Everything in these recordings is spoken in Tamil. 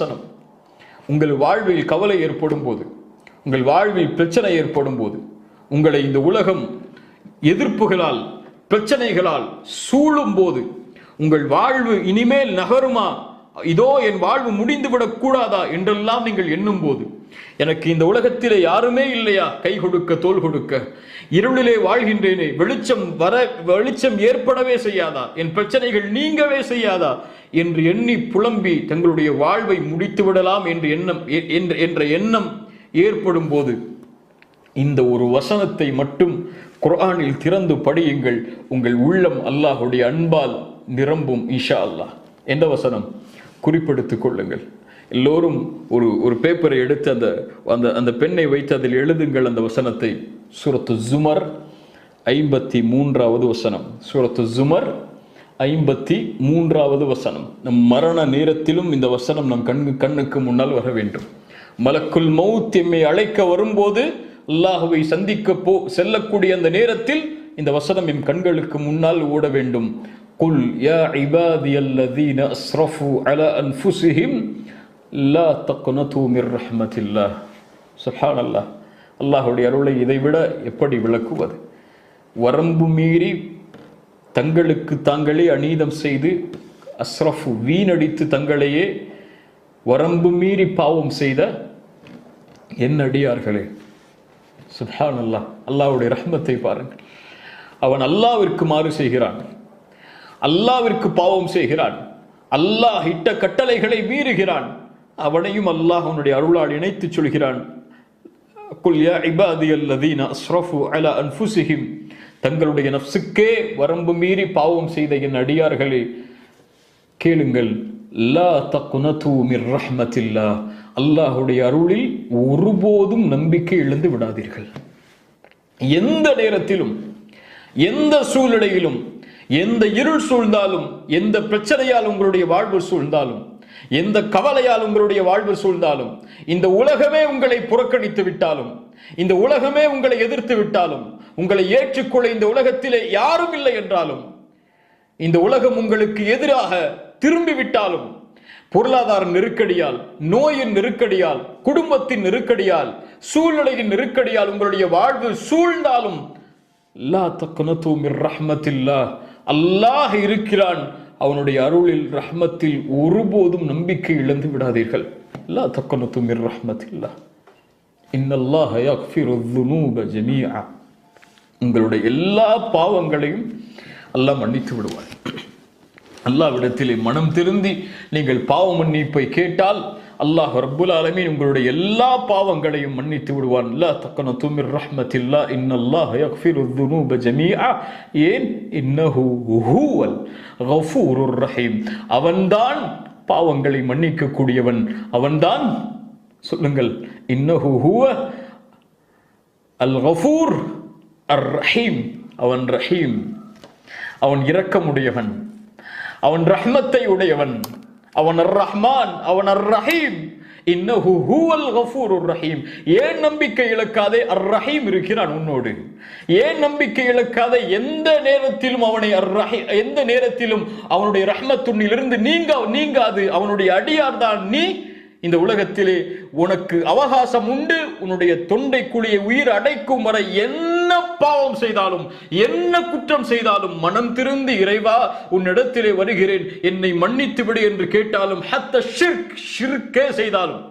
வசனம் உங்கள் வாழ்வில் கவலை ஏற்படும் போது உங்கள் வாழ்வில் பிரச்சனை ஏற்படும் போது உங்களை இந்த உலகம் எதிர்ப்புகளால் பிரச்சனைகளால் சூழும் போது உங்கள் வாழ்வு இனிமேல் நகருமா? இதோ என் வாழ்வு முடிந்துவிடக் கூடாதா? என்றெல்லாம் நீங்கள் எண்ணும் போது எனக்கு இந்த உலகத்திலே யாருமே இல்லையா? கை கொடுக்க தோல் கொடுக்க. இருளிலே வாழ்கின்றேனே. வெளிச்சம் வர வெளிச்சம் ஏற்படவே செய்யாதா? என் பிரச்சனைகள் நீங்கவே செய்யாதா? என்று எண்ணி புலம்பி தங்களுடைய வாழ்வை முடித்து விடலாம் என்று எண்ணம் எ- என்ற- என்ற எண்ணம் ஏற்படும் போது இந்த ஒரு வசனத்தை மட்டும் குர்ஆனில் திறந்து படியுங்கள். உங்கள் உள்ளம் அல்லாஹுடைய அன்பால் நிரம்பும் இஷா அல்லாஹ். எந்த வசனம்? குறிப்பெடுத்துக் கொள்ளுங்கள். எல்லோரும் ஒரு ஒரு பேப்பரை எடுத்து அந்த அந்த அந்த பெண்ணை வைத்து அதில் எழுதுங்கள் அந்த வசனத்தை. சூரத்து ஜுமர் ஐம்பத்தி மூன்றாவது வசனம். சூரத்து ஜுமர் ஐம்பத்தி மூன்றாவது வசனம். நம் மரண நேரத்திலும் இந்த வசனம் நம் கண்ணு கண்ணுக்கு முன்னால் வர வேண்டும். மலக்குள் மவுத் எம்மை அழைக்க வரும்போது அல்லாஹுவை சந்திக்க போ செல்லக்கூடிய அந்த நேரத்தில் இந்த வசனம் எம் கண்களுக்கு முன்னால் ஓட வேண்டும். குல் யா இபாதியல்லதீன அஸ்ரஃபு அல அன்ஃபுசிஹிம் லா தக்னது மிர் சுஹான் அல்லாஹ் அல்லாஹுடைய அருளை இதைவிட எப்படி விளக்குவது? வரம்பு மீறி தங்களுக்கு தாங்களே அநீதம் செய்து அஸ்ரஃபு வீணடித்து தங்களையே வரம்பு மீறி பாவம் செய்த என் அடியார்களே. சுப்ஹான் அல்லா அல்லாவுடைய ரஹ்மத்தை பாருங்கள். அவன் அல்லாவிற்கு மாறு செய்கிறான். அல்லாவிற்கு பாவம் செய்கிறான். அல்லாஹ் இட்ட கட்டளைகளை மீறுகிறான். அவனையும் அல்லாஹ் அவனுடைய அருளால் இணைத்து சொல்கிறான். குல் யா இபாதி அல்லதீன அஸ்ரஃபு அல அன்புசிஹிம் தங்களுடைய நஃப்சுக்கே வரம்பு மீறி பாவம் செய்த என் அடியார்களே கேளுங்கள். லா தக்குனது மிர் ரஹ்மத்தில்லா அல்லாஹுடைய அருளில் ஒருபோதும் நம்பிக்கை இழந்து விடாதீர்கள். எந்த நேரத்திலும் எந்த சூழ்நிலையிலும் எந்த இருள் சூழ்ந்தாலும் எந்த பிரச்சனையால் உங்களுடைய வாழ்வு சூழ்ந்தாலும் எந்த கவலையால் உங்களுடைய வாழ்வு சூழ்ந்தாலும் இந்த உலகமே உங்களை புறக்கணித்து விட்டாலும் இந்த உலகமே உங்களை எதிர்த்து விட்டாலும் உங்களை ஏற்றுக்கொள்ள இந்த உலகத்திலே யாரும் இல்லை என்றாலும் இந்த உலகம் உங்களுக்கு எதிராக திரும்பி விட்டாலும் பொருளாதார நெருக்கடியால் நோயின் நெருக்கடியால் குடும்பத்தின் நெருக்கடியால் சூழ்நிலையின் நெருக்கடியால் உங்களுடைய வாழ்வு சூழ்ந்தாலும் ரஹ்மத்தில்லா. அல்லாஹ் இருக்கிறான். அவனுடைய அருளில் ரஹ்மத்தில் ஒருபோதும் நம்பிக்கை இழந்து விடாதீர்கள். லா தக்குனத்து மிர் ரஹ்மத் இல்லா யக்ஃபிரு ذுனூப ஜமீஆ. உங்களுடைய எல்லா பாவங்களையும் அல்லாஹ் மன்னித்து விடுவார் அல்லாவிடத்திலே மனம் திருந்தி நீங்கள் பாவ மன்னிப்பை கேட்டால் அல்லாஹ் ரப்புல் ஆலமீன் உங்களுடைய எல்லா பாவங்களையும் மன்னித்து விடுவான். லா தூமிர் மிர் ரஹ்மத்தில்லா இன்னல்லாஹ் யக்ஃபிரு துனூப ஜமீஆ. ஏன்? இன்னஹு ஹுவல் கஃபூருர் ரஹீம். அவன்தான் பாவங்களை மன்னிக்கக்கூடியவன். அவன்தான் சொல்லுங்கள் இன்னஹு ஹுவ அல் கஃபூர் அர் ரஹீம். அவன் ரஹீம். அவன் இரக்கமுடையவன். அவன் ரஹ்மத்தை உடையவன். அவன் அர் ரஹ்மான் அவன் அர் ரஹீம் இன்னஹு ஹுவல் கஃபூருர் ரஹீம். ஏன் நம்பிக்கை இழக்காதே அர் ரஹீம் இருக்கிறான் உன்னோடு? ஏன் நம்பிக்கை இழக்காதே எந்த நேரத்திலும் அவனை அர் ரஹீ எந்த நேரத்திலும் அவனுடைய ரஹ்மத்துண்ணிலிருந்து நீங்க நீங்காது. அவனுடைய அடியார் தான் நீ. இந்த உலகத்திலே உனக்கு அவகாசம் உண்டு. உன்னுடைய தொண்டை குழியை உயிர் அடைக்கும் வரை என்ன பாவம் செய்தாலும் என்ன குற்றம் செய்தாலும் மனம் திருந்தி இறைவா உன்னிடத்திலே வருகிறேன். என்னை மன்னித்து விடு என்று கேட்டாலும் ஹத்த ஷிர்க் ஷிர்கே செய்தாலும்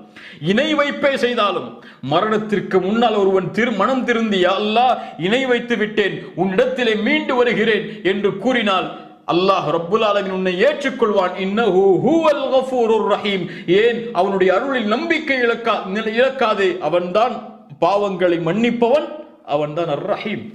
இணை வைப்பே செய்தாலும் மரணத்திற்கு முன்னால் ஒருவன் திரு மனம் திருந்தி அல்லாஹ் இணை வைத்து விட்டேன். உன்னிடத்திலே மீண்டு வருகிறேன் என்று கூறினால் அல்லாஹ் ரப்புல் ஆலமின் உன்னை ஏற்றுக்கொள்வான். இன்னஹு ஹுவல் கஃபூருர் ரஹீம். ஏன்? அவனுடைய அருளில் நம்பிக்கை இழக்கா இழக்காதே. அவன்தான் பாவங்களை மன்னிப்பவன். அவன்தான் அர் ரஹீம்